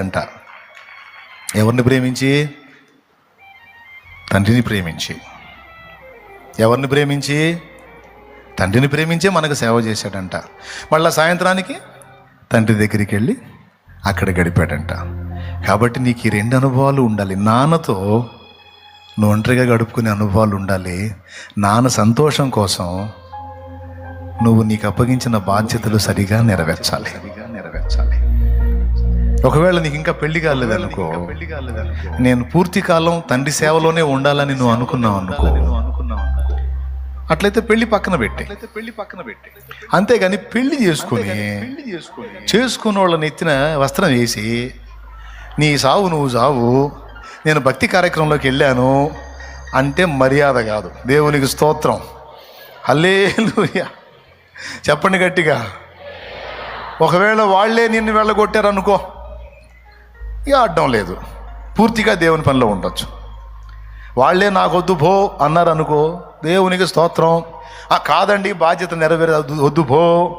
అంట ఎవరిని ప్రేమించి? తండ్రిని ప్రేమించి. ఎవరిని ప్రేమించి? తండ్రిని ప్రేమించే మనకు సేవ చేశాడంట. మళ్ళీ సాయంత్రానికి తండ్రి దగ్గరికి వెళ్ళి అక్కడ గడిపాడంట. కాబట్టి నీకు ఈ రెండు అనుభవాలు ఉండాలి. నాన్నతో నువ్వు ఒంటరిగా గడుపుకునే అనుభవాలు ఉండాలి. నాన్న సంతోషం కోసం నువ్వు నీకు అప్పగించిన బాధ్యతలు సరిగా నెరవేర్చాలి సరిగా నెరవేర్చాలి. ఒకవేళ నీకు ఇంకా పెళ్ళి కాలేదు అనుకో నేను పూర్తి కాలం తండ్రి సేవలోనే ఉండాలని నువ్వు అనుకున్నావు అనుకో. అట్లయితే పెళ్ళి పక్కన పెట్టే. పెళ్ళి పక్కన పెట్టే. అంతేగాని పెళ్ళి చేసుకుని చేసుకున్న వాళ్ళని ఎత్తిన వస్త్రం వేసి నీ సావు నువ్వు సావు. నేను భక్తి కార్యక్రమంలోకి వెళ్ళాను. అంటే మర్యాద కాదు. దేవునికి స్తోత్రం. హల్లేలూయా. చెప్పండి గట్టిగా. ఒకవేళ వాళ్ళే నిన్ను వెళ్ళగొట్టారనుకో ఇక అడ్డం లేదు. పూర్తిగా దేవుని పనిలో ఉండొచ్చు. వాళ్ళే నాకొద్దు భో అన్నారు అనుకో దేవునికి స్తోత్రం. ఆ కాదండి బాధ్యత నెరవేరు వద్దు భో.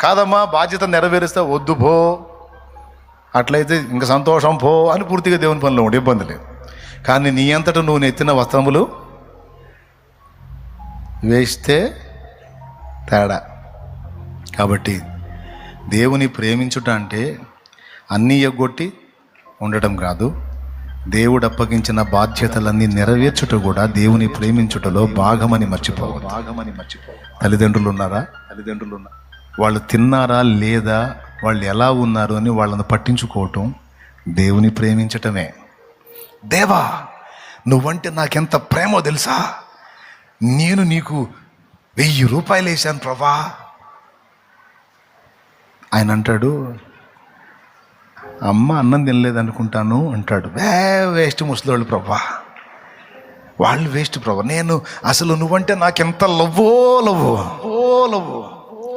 కాదమ్మా బాధ్యత నెరవేరుస్తే వద్దు భో. అట్లయితే ఇంకా సంతోషం పో అని పూర్తిగా దేవుని పనిలో ఉండే ఇబ్బంది లేదు. కానీ నీ అంతటా నువ్వు నెత్తిన వస్త్రములు వేస్తే తేడా. కాబట్టి దేవుని ప్రేమించుట అంటే అన్నీ ఎగ్గొట్టి ఉండటం కాదు. దేవుడు అప్పగించిన బాధ్యతలన్నీ నెరవేర్చుట కూడా దేవుని ప్రేమించుటలో భాగమని మర్చిపోవద్దు. భాగమని మర్చిపో తల్లిదండ్రులు ఉన్నారా? తల్లిదండ్రులు ఉన్నారు వాళ్ళు తిన్నారా లేదా? వాళ్ళు ఎలా ఉన్నారు అని వాళ్ళని పట్టించుకోవటం దేవుని ప్రేమించటమే. దేవా నువ్వంటే నాకెంత ప్రేమో తెలుసా? నేను నీకు వెయ్యి రూపాయలు వేశాను ప్రభా. ఆయన అంటాడు అమ్మ అన్నం తినలేదనుకుంటాను అంటాడు. వే వేస్ట్ ముసలోళ్ళు ప్రభా. వాళ్ళు వేస్ట్ ప్రభా. నేను అసలు నువ్వంటే నాకెంత లవ్వో లవ్వు? ఓ లవ్వు.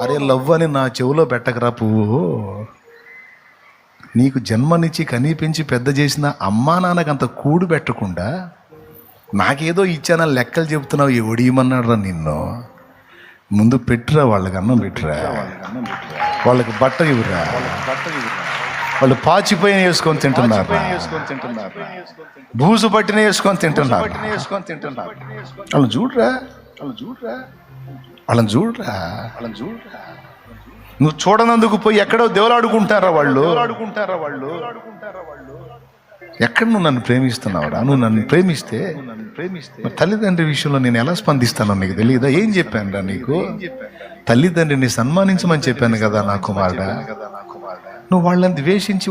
అరే లవ్ అని నా చెవిలో పెట్టకరా పువ్వు. నీకు జన్మనిచ్చి కనిపించి పెద్ద చేసిన అమ్మా నాన్నకు అంత కూడు పెట్టకుండా నాకేదో ఇచ్చాన లెక్కలు చెబుతున్నావు ఎవడీమన్నాడు నిన్ను. ముందు పెట్టురా వాళ్ళకి అన్నం పెట్టురా. వాళ్ళకి బట్ట ఇవ్వరా బట్ట ఇవ్వరా. వాళ్ళు పాచిపోయిన వేసుకొని తింటున్నారు. బూజు పట్టిన వేసుకొని తింటున్నారు. వాళ్ళని చూడరా. వాళ్ళని చూడరా. వాళ్ళని చూడరా. వాళ్ళని చూడరా. నువ్వు చూడనందుకు పోయి ఎక్కడో దేవులాడుకుంటారా వాళ్ళు? ఆడుకుంటారా వాళ్ళు? ఎక్కడ నువ్వు నన్ను ప్రేమిస్తున్నావురా? నువ్వు నన్ను ప్రేమిస్తే ప్రేమిస్తే తల్లిదండ్రి విషయంలో నేను ఎలా స్పందిస్తానో నీకు తెలియదా ఏం చెప్పాను రా నీకు? తల్లిదండ్రిని సన్మానించమని చెప్పాను కదా నా కుమారుడా. నువ్వు వాళ్ళని ద్వేషించి